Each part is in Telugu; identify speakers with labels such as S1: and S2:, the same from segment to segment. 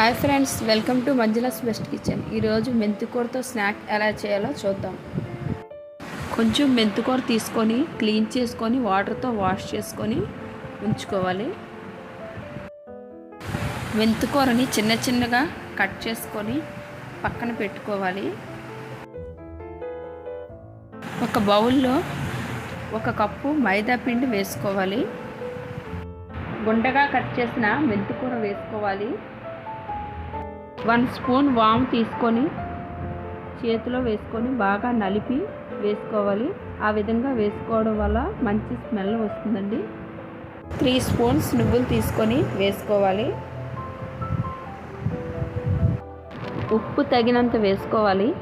S1: Hi friends welcome to Manjula's best kitchen. ఈరోజు మెంతికూరతో స్నాక్ ఎలా చేయాలో చూద్దాం. కొంచెం మెంతికూర తీసుకొని క్లీన్ చేసుకొని వాటర్తో వాష్ చేసుకొని ఉంచుకోవాలి. మెంతికూరని చిన్న చిన్నగా కట్ చేసుకొని పక్కన పెట్టుకోవాలి. ఒక బౌల్లో ఒక కప్పు మైదా పిండి వేసుకోవాలి. గుండగా కట్ చేసిన మెంతికూర వేసుకోవాలి. వన్ స్పూన్ వాము తీసుకొని చేతిలో వేసుకొని బాగా నలిపి వేసుకోవాలి. ఆ విధంగా వేసుకోవడం వల్ల మంచి స్మెల్ వస్తుందండి. త్రీ స్పూన్స్ నువ్వులు తీసుకొని వేసుకోవాలి. ఉప్పు తగినంత వేసుకోవాలి.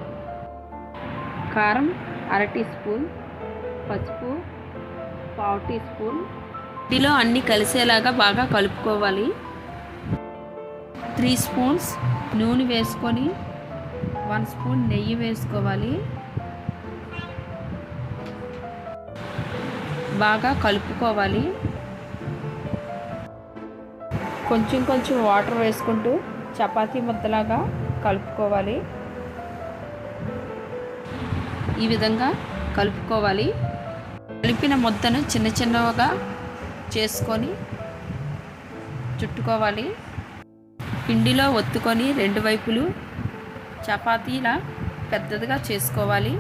S1: కారం అర టీ స్పూన్ పసుపు పావు టీ స్పూన్. ఇందులో అన్నీ కలిసేలాగా బాగా కలుపుకోవాలి. త్రీ స్పూన్స్ నూనె వేసుకొని వన్ స్పూన్ నెయ్యి వేసుకోవాలి. బాగా కలుపుకోవాలి. కొంచెం కొంచెం వాటర్ వేసుకుంటూ చపాతీ ముద్దలాగా కలుపుకోవాలి. ఈ విధంగా కలుపుకోవాలి. కలిపిన ముద్దను చిన్న చిన్నగా చేసుకొని చుట్టుకోవాలి. పిండిలో ఒత్తుకొని రెండు వైపులు చపాతీలా పెద్దదిగా చేసుకోవాలి.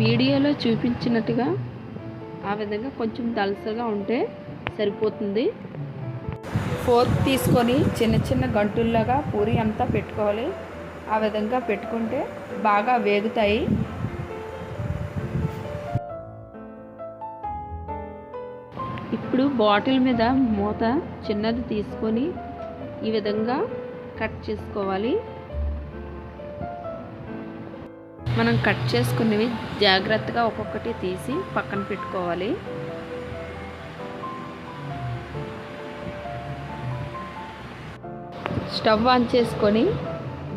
S1: వీడియోలో చూపించినట్టుగా ఆ విధంగా కొంచెం దలసగా ఉంటే సరిపోతుంది. ఫోర్క్ తీసుకొని చిన్న చిన్న గంటుల్లాగా పూరి అంతా పెట్టుకోవాలి. ఆ విధంగా పెట్టుకుంటే బాగా వేగుతాయి. ఇప్పుడు బాటిల్ మీద మూత చిన్నది తీసుకొని ఈ విధంగా కట్ చేసుకోవాలి. మనం కట్ చేసుకున్నవి జాగ్రత్తగా ఒక్కొక్కటి తీసి పక్కన పెట్టుకోవాలి. స్టవ్ ఆన్ చేసుకొని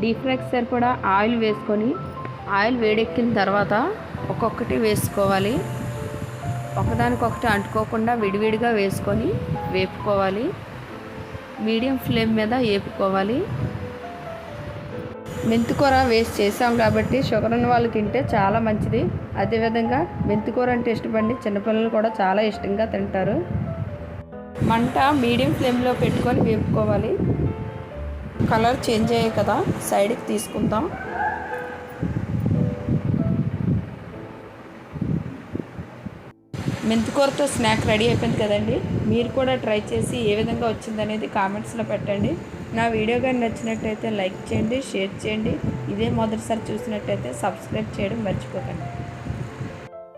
S1: డీప్ ఫ్రైకి సరిపడా ఆయిల్ వేసుకొని ఆయిల్ వేడెక్కిన తర్వాత ఒక్కొక్కటి వేసుకోవాలి. ఒకదానికొకటి అంటుకోకుండా విడివిడిగా వేసుకొని వేపుకోవాలి. మీడియం ఫ్లేమ్ మీద వేపుకోవాలి మెంతికూర వేస్ట్ చేసాం కాబట్టి షుగర్ ఉన్న వాళ్ళు తింటే చాలా మంచిది. అదేవిధంగా మెంతికూర అంటే ఇష్టపడి చిన్నపిల్లలు కూడా చాలా ఇష్టంగా తింటారు. మంట మీడియం ఫ్లేమ్లో పెట్టుకొని వేపుకోవాలి. కలర్ చేంజ్ అయ్యాయి కదా సైడ్కి తీసుకుందాం. మెంతికూరతో స్నాక్ రెడీ అయిపోయింది కదండి. మీరు కూడా ట్రై చేసి ఏ విధంగా వచ్చిందనేది కామెంట్స్లో పెట్టండి. నా వీడియో కానీ నచ్చినట్టయితే లైక్ చేయండి షేర్ చేయండి. ఇదే మొదటిసారి చూసినట్టయితే సబ్స్క్రైబ్ చేయడం మర్చిపోకండి.